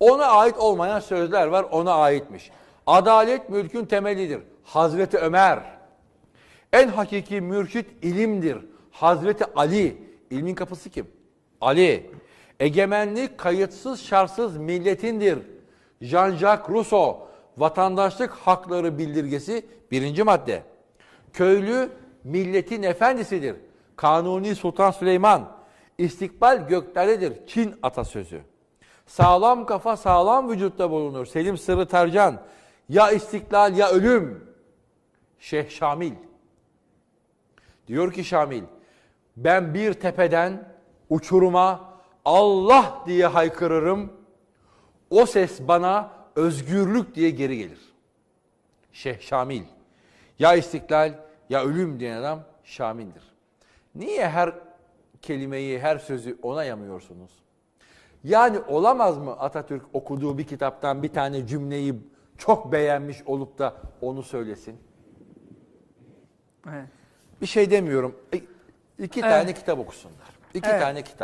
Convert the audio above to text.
Ona ait olmayan sözler var, ona aitmiş. Adalet mülkün temelidir. Hazreti Ömer. En hakiki mürşit ilimdir. Hazreti Ali. İlmin kapısı kim? Ali. Egemenlik kayıtsız şartsız milletindir. Jean-Jacques Rousseau. Vatandaşlık hakları bildirgesi birinci madde. Köylü milletin efendisidir. Kanuni Sultan Süleyman. İstikbal göklerdedir. Çin atasözü. Sağlam kafa sağlam vücutta bulunur. Selim Sırrı Tercan. Ya istiklal ya ölüm. Şeyh Şamil. Diyor ki Şamil, ben bir tepeden uçuruma Allah diye haykırırım. O ses bana özgürlük diye geri gelir. Şeyh Şamil. Ya istiklal ya ölüm diyen adam Şamil'dir. Niye her kelimeyi, her sözü ona yamıyorsunuz? Yani olamaz mı Atatürk okuduğu bir kitaptan bir tane cümleyi çok beğenmiş olup da onu söylesin? Evet. Bir şey demiyorum. İ- İki Evet. tane kitap okusunlar. İki Evet. tane kitap.